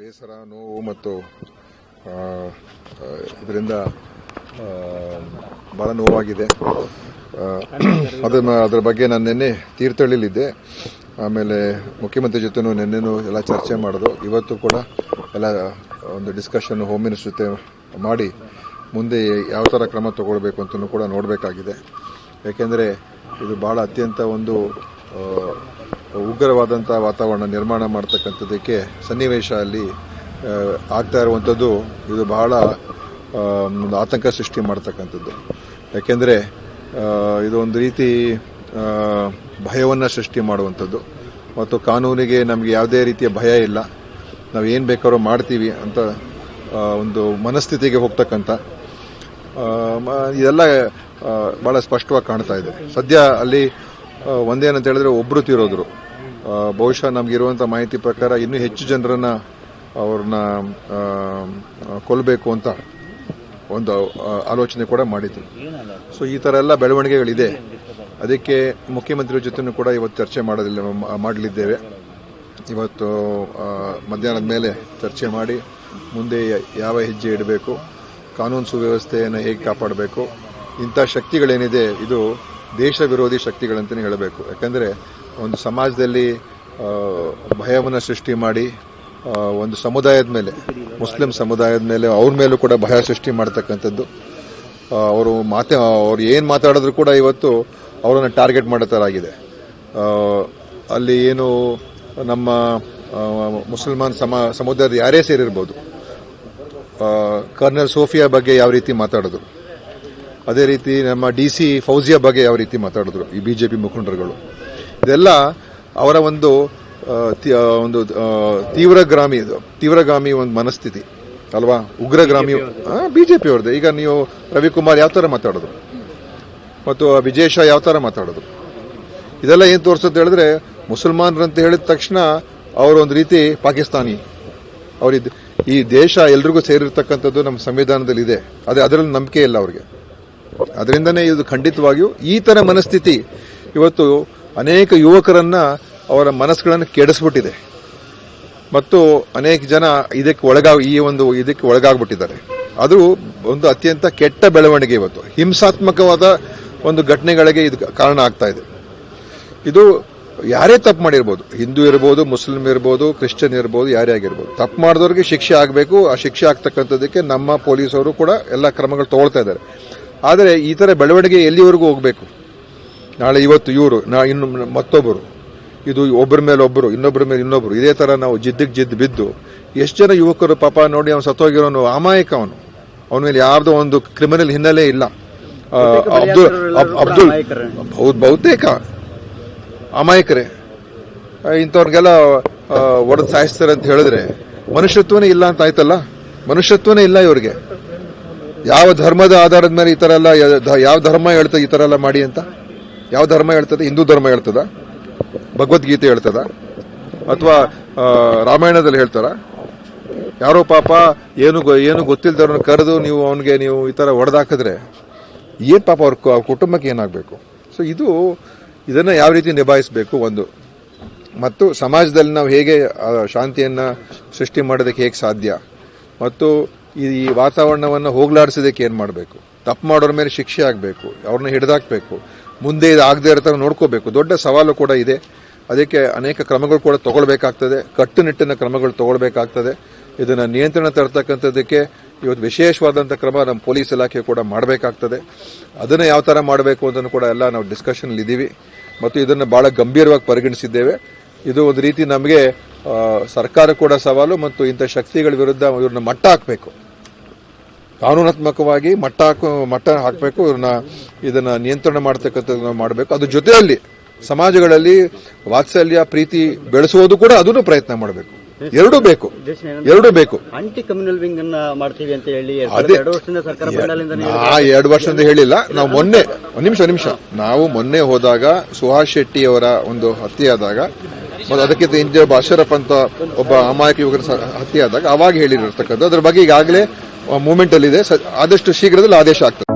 ಬೇಸರ, ನೋವು ಮತ್ತು ಇದರಿಂದ ಬಹಳ ನೋವಾಗಿದೆ. ಅದನ್ನು ಅದರ ಬಗ್ಗೆ ನಾನು ನಿನ್ನೆ ತೀರ್ಥಹಳ್ಳಿಲಿದ್ದೆ ಆಮೇಲೆ ಮುಖ್ಯಮಂತ್ರಿ ಜೊತೆನೂ ನಿನ್ನೆನೂ ಎಲ್ಲ ಚರ್ಚೆ ಮಾಡೋದು, ಇವತ್ತು ಕೂಡ ಎಲ್ಲ ಒಂದು ಡಿಸ್ಕಷನ್ ಹೋಮ್ ಮಿನಿಸ್ಟರ್ ಜೊತೆ ಮಾಡಿ ಮುಂದೆ ಯಾವ ಥರ ಕ್ರಮ ತಗೊಳ್ಬೇಕು ಅಂತಲೂ ಕೂಡ ನೋಡಬೇಕಾಗಿದೆ. ಏಕೆಂದರೆ ಇದು ಭಾಳ ಅತ್ಯಂತ ಒಂದು ಉಗ್ರವಾದಂಥ ವಾತಾವರಣ ನಿರ್ಮಾಣ ಮಾಡ್ತಕ್ಕಂಥದ್ದಕ್ಕೆ ಸನ್ನಿವೇಶ ಅಲ್ಲಿ ಆಗ್ತಾ ಇರುವಂಥದ್ದು, ಇದು ಬಹಳ ಒಂದು ಆತಂಕ ಸೃಷ್ಟಿ ಮಾಡ್ತಕ್ಕಂಥದ್ದು. ಯಾಕೆಂದರೆ ಇದು ಒಂದು ರೀತಿ ಭಯವನ್ನು ಸೃಷ್ಟಿ ಮಾಡುವಂಥದ್ದು. ಮತ್ತು ಕಾನೂನಿಗೆ ನಮಗೆ ಯಾವುದೇ ರೀತಿಯ ಭಯ ಇಲ್ಲ. ನಾವು ಏನು ಬೇಕಾದ್ರೂ ಮಾಡ್ತೀವಿ ಅಂತ ಒಂದು ಮನಸ್ಥಿತಿಗೆ ಹೋಗ್ತಕ್ಕಂಥ ಇದೆಲ್ಲ ಭಾಳ ಸ್ಪಷ್ಟವಾಗಿ ಕಾಣ್ತಾ ಇದೆ. ಸದ್ಯ ಅಲ್ಲಿ ಒಂದೇನಂತ ಹೇಳಿದ್ರೆ ಒಬ್ರು ತೀರೋದ್ರು. ಬಹುಶಃ ನಮಗಿರುವಂಥ ಮಾಹಿತಿ ಪ್ರಕಾರ ಇನ್ನೂ ಹೆಚ್ಚು ಜನರನ್ನ ಅವ್ರನ್ನ ಕೊಲ್ಲಬೇಕು ಅಂತ ಒಂದು ಆಲೋಚನೆ ಕೂಡ ಮಾಡಿದ್ರು. ಸೊ ಈ ತರ ಎಲ್ಲ ಬೆಳವಣಿಗೆಗಳಿದೆ. ಅದಕ್ಕೆ ಮುಖ್ಯಮಂತ್ರಿ ಜೊತೆನೂ ಕೂಡ ಇವತ್ತು ಚರ್ಚೆ ಮಾಡೋದಿಲ್ಲ ಮಾಡಲಿದ್ದೇವೆ. ಇವತ್ತು ಮಧ್ಯಾಹ್ನದ ಮೇಲೆ ಚರ್ಚೆ ಮಾಡಿ ಮುಂದೆ ಯಾವ ಹೆಜ್ಜೆ ಇಡಬೇಕು, ಕಾನೂನು ಸುವ್ಯವಸ್ಥೆಯನ್ನು ಹೇಗೆ ಕಾಪಾಡಬೇಕು, ಇಂಥ ಶಕ್ತಿಗಳೇನಿದೆ, ಇದು ದೇಶ ವಿರೋಧಿ ಶಕ್ತಿಗಳಂತಲೇ ಹೇಳಬೇಕು. ಯಾಕಂದರೆ ಒಂದು ಸಮಾಜದಲ್ಲಿ ಭಯವನ್ನು ಸೃಷ್ಟಿ ಮಾಡಿ ಒಂದು ಸಮುದಾಯದ ಮೇಲೆ, ಮುಸ್ಲಿಂ ಸಮುದಾಯದ ಮೇಲೆ ಅವ್ರ ಮೇಲೂ ಕೂಡ ಭಯ ಸೃಷ್ಟಿ ಮಾಡ್ತಕ್ಕಂಥದ್ದು. ಅವರು ಮಾತೆ, ಅವ್ರು ಏನು ಮಾತಾಡಿದ್ರು ಕೂಡ ಇವತ್ತು ಅವರನ್ನು ಟಾರ್ಗೆಟ್ ಮಾಡೋ ಥರ ಆಗಿದೆ. ಅಲ್ಲಿ ಏನು ನಮ್ಮ ಮುಸಲ್ಮಾನ್ ಸಮ, ಸಮುದಾಯದ ಯಾರೇ ಸೇರಿರ್ಬೋದು ಕರ್ನಲ್ ಸೋಫಿಯಾ ಬಗ್ಗೆ ಯಾವ ರೀತಿ ಮಾತಾಡಿದ್ರು. ಅದೇ ರೀತಿ ನಮ್ಮ ಡಿ ಸಿ ಫೌಜಿಯಾ ಬಗ್ಗೆ ಯಾವ ರೀತಿ ಮಾತಾಡಿದ್ರು, ಈ ಬಿಜೆಪಿ ಮುಖಂಡರುಗಳು. ಇದೆಲ್ಲ ಅವರ ಒಂದು ಒಂದು ತೀವ್ರಗ್ರಾಮಿ ಇದು ತೀವ್ರಗಾಮಿ ಒಂದು ಮನಸ್ಥಿತಿ, ಅಲ್ವಾ? ಉಗ್ರಗಾಮಿ ಬಿಜೆಪಿ ಅವ್ರದ್ದು ಈಗ ನೀವು ರವಿಕುಮಾರ್ ಯಾವ ಥರ ಮಾತಾಡಿದ್ರು? ಮತ್ತು ವಿಜಯ್ ಶಾ ಯಾವ ಥರ ಮಾತಾಡಿದ್ರು? ಇದೆಲ್ಲ ಏನು ತೋರಿಸುತ್ತೆ ಹೇಳಿದ್ರೆ, ಮುಸಲ್ಮಾನರಂತ ಹೇಳಿದ ತಕ್ಷಣ ಅವರು ಒಂದು ರೀತಿ ಪಾಕಿಸ್ತಾನಿ. ಅವರಿದ್ದು ಈ ದೇಶ ಎಲ್ರಿಗೂ ಸೇರಿರ್ತಕ್ಕಂಥದ್ದು ನಮ್ಮ ಸಂವಿಧಾನದಲ್ಲಿ ಇದೆ ಅದೇ, ಅದರಲ್ಲಿ ನಂಬಿಕೆ ಇಲ್ಲ ಅವ್ರಿಗೆ. ಅದರಿಂದನೇ ಇದು ಖಂಡಿತವಾಗಿಯೂ ಈ ಥರ ಮನಸ್ಥಿತಿ ಇವತ್ತು ಅನೇಕ ಯುವಕರನ್ನ ಅವರ ಮನಸ್ಸುಗಳನ್ನು ಕೆಡಿಸ್ಬಿಟ್ಟಿದೆ. ಮತ್ತು ಅನೇಕ ಜನ ಇದಕ್ಕೆ ಒಳಗಾಗ, ಈ ಒಂದು ಇದಕ್ಕೆ ಒಳಗಾಗ್ಬಿಟ್ಟಿದ್ದಾರೆ. ಅದು ಒಂದು ಅತ್ಯಂತ ಕೆಟ್ಟ ಬೆಳವಣಿಗೆ ಇವತ್ತು. ಹಿಂಸಾತ್ಮಕವಾದ ಒಂದು ಘಟನೆಗಳಿಗೆ ಇದು ಕಾರಣ ಆಗ್ತಾ ಇದೆ. ಇದು ಯಾರೇ ತಪ್ಪು ಮಾಡಿರ್ಬೋದು. ಹಿಂದೂ ಇರ್ಬೋದು, ಮುಸ್ಲಿಂ ಇರ್ಬೋದು, ಕ್ರಿಶ್ಚಿಯನ್ ಇರ್ಬೋದು, ಯಾರೇ ಆಗಿರ್ಬೋದು. ತಪ್ಪು ಮಾಡಿದವ್ರಿಗೆ ಶಿಕ್ಷೆ ಆಗಬೇಕು, ಆ ಶಿಕ್ಷೆ ಆಗ್ತಕ್ಕಂಥದ್ದಕ್ಕೆ ನಮ್ಮ ಪೊಲೀಸರು ಕೂಡ ಎಲ್ಲ ಕ್ರಮಗಳು ತಗೊಳ್ತಾ ಇದ್ದಾರೆ. ಆದರೆ ಈ ತರ ಬೆಳವಣಿಗೆ ಎಲ್ಲಿವರೆಗೂ ಹೋಗಬೇಕು? ನಾಳೆ ಇವತ್ತು ಇವರು ನಾ ಇನ್ನು ಮತ್ತೊಬ್ಬರು. ಇದು ಒಬ್ಬರ ಮೇಲೆ ಒಬ್ಬರು ಇನ್ನೊಬ್ಬರ ಮೇಲೆ ಇನ್ನೊಬ್ಬರು ಇದೇ ತರ ನಾವು ಜಿದ್ದಿಗೆ ಜಿದ್ದು ಬಿದ್ದು ಎಷ್ಟು ಜನ ಯುವಕರು ಪಾಪ ನೋಡಿ ಅವನು ಸತ್ತೋಗಿರೋನು ಅಮಾಯಕ ಅವನು. ಅವನ ಮೇಲೆ ಯಾವುದೋ ಒಂದು ಕ್ರಿಮಿನಲ್ ಹಿನ್ನೆಲೆ ಇಲ್ಲ. ಅಬ್ದುಲ್ ಅಬ್ದುಲ್. ಬಹುತೇಕ ಅಮಾಯಕರೇ. ಇಂಥವ್ರಿಗೆಲ್ಲ ಒಡೆದು ಸಾಯಿಸ್ತಾರೆ ಅಂತ ಹೇಳಿದ್ರೆ ಮನುಷ್ಯತ್ವನೇ ಇಲ್ಲ ಅಂತ ಆಯ್ತಲ್ಲ? ಮನುಷ್ಯತ್ವನೇ ಇಲ್ಲ ಇವ್ರಿಗೆ. ಯಾವ ಧರ್ಮದ ಆಧಾರದ ಮೇಲೆ ಈ ತರ ಎಲ್ಲ ಯಾವ ಧರ್ಮ ಹೇಳ್ತದೆ ಈ ತರ ಎಲ್ಲ ಮಾಡಿ ಅಂತ? ಯಾವ ಧರ್ಮ ಹೇಳ್ತದೆ? ಹಿಂದೂ ಧರ್ಮ ಹೇಳ್ತದ? ಭಗವದ್ಗೀತೆ ಹೇಳ್ತದ? ಅಥವಾ ರಾಮಾಯಣದಲ್ಲಿ ಹೇಳ್ತಾರ? ಯಾರೋ ಪಾಪ ಏನು ಏನು ಗೊತ್ತಿಲ್ಲದವ್ರನ್ನ ಕರೆದು ನೀವು ಅವನಿಗೆ ನೀವು ಈ ತರ ಹೊಡೆದಾಕಿದ್ರೆ ಏನು ಪಾಪ ಅವ್ರ ಕುಟುಂಬಕ್ಕೆ ಏನಾಗಬೇಕು? ಸೊ ಇದು ಇದನ್ನ ಯಾವ ರೀತಿ ನಿಭಾಯಿಸಬೇಕು ಒಂದು? ಮತ್ತು ಸಮಾಜದಲ್ಲಿ ನಾವು ಹೇಗೆ ಶಾಂತಿಯನ್ನ ಸೃಷ್ಟಿ ಮಾಡೋದಕ್ಕೆ ಹೇಗೆ ಸಾಧ್ಯ? ಮತ್ತು ಈ ವಾತಾವರಣವನ್ನು ಹೋಗ್ಲಾಡಿಸೋದಕ್ಕೆ ಏನು ಮಾಡಬೇಕು? ತಪ್ಪು ಮಾಡೋರ ಮೇಲೆ ಶಿಕ್ಷೆ ಆಗಬೇಕು ಅವ್ರನ್ನ ಹಿಡಿದಾಕಬೇಕು, ಮುಂದೆ ಇದು ಆಗದೆ ಇರೋ ಥರ ನೋಡ್ಕೋಬೇಕು. ದೊಡ್ಡ ಸವಾಲು ಕೂಡ ಇದೆ. ಅದಕ್ಕೆ ಅನೇಕ ಕ್ರಮಗಳು ಕೂಡ ತಗೊಳ್ಬೇಕಾಗ್ತದೆ. ಕಟ್ಟುನಿಟ್ಟಿನ ಕ್ರಮಗಳು ತಗೊಳ್ಬೇಕಾಗ್ತದೆ. ಇದನ್ನು ನಿಯಂತ್ರಣ ತರ್ತಕ್ಕಂಥದ್ದಕ್ಕೆ ಇವತ್ತು ವಿಶೇಷವಾದಂಥ ಕ್ರಮ ನಮ್ಮ ಪೊಲೀಸ್ ಇಲಾಖೆ ಕೂಡ ಮಾಡಬೇಕಾಗ್ತದೆ. ಅದನ್ನು ಯಾವ ಥರ ಮಾಡಬೇಕು ಅಂತಲೂ ಕೂಡ ಎಲ್ಲ ನಾವು ಡಿಸ್ಕಷನ್ ಇದ್ದೀವಿ ಮತ್ತು ಇದನ್ನು ಭಾಳ ಗಂಭೀರವಾಗಿ ಪರಿಗಣಿಸಿದ್ದೇವೆ. ಇದು ಒಂದು ರೀತಿ ನಮಗೆ ಸರ್ಕಾರ ಕೂಡ ಸವಾಲು ಮತ್ತು ಇಂಥ ಶಕ್ತಿಗಳ ವಿರುದ್ಧ ಇವ್ರನ್ನ ಮಟ್ಟ ಹಾಕಬೇಕು. ಕಾನೂನಾತ್ಮಕವಾಗಿ ಮಟ್ಟ ಹಾಕು ಮಟ್ಟ ಹಾಕಬೇಕು ಇವ್ರನ್ನ ಇದನ್ನ ನಿಯಂತ್ರಣ ಮಾಡ್ತಕ್ಕಂಥದ್ದನ್ನ ಮಾಡಬೇಕು. ಅದ್ರ ಜೊತೆಯಲ್ಲಿ ಸಮಾಜಗಳಲ್ಲಿ ವಾತ್ಸಲ್ಯ ಪ್ರೀತಿ ಬೆಳೆಸುವುದು ಕೂಡ ಅದನ್ನು ಪ್ರಯತ್ನ ಮಾಡಬೇಕು. ಎರಡೂ ಬೇಕು. ಎರಡೂ ಬೇಕು. ಆಂಟಿ ಕಮ್ಯುನಲ್ ವಿಂಗ್ ಅನ್ನ ಮಾಡ್ತೀವಿ ಅಂತ ಹೇಳಿ ಎರಡು ವರ್ಷದಿಂದ ಸರ್ಕಾರ ಎರಡು ವರ್ಷದಿಂದ ಹೇಳಿಲ್ಲ. ನಾವು ಮೊನ್ನೆ ಒಂದ್ ನಿಮಿಷ ನಿಮಿಷ. ನಾವು ಮೊನ್ನೆ ಹೋದಾಗ ಸುಹಾಸ್ ಶೆಟ್ಟಿ ಅವರ ಒಂದು ಹತ್ಯೆಯಾದಾಗ ಮತ್ತು ಅದಕ್ಕಿಂತ ಹಿಂದೆ ಒಬ್ಬ ಅಶರಫ್ ಅಂತ ಒಬ್ಬ ಅಮಾಯಕ ಯುವಕರ ಹತ್ಯೆ ಆದಾಗ ಅವಾಗ ಹೇಳಿರ್ತಕ್ಕದ್ದು ಅದ್ರ ಬಗ್ಗೆ ಈಗಾಗಲೇ ಮೂಮೆಂಟ್ ಅಲ್ಲಿ ಇದೆ ಆದಷ್ಟು ಶೀಘ್ರದಲ್ಲಿ ಆದೇಶ ಆಗ್ತದೆ.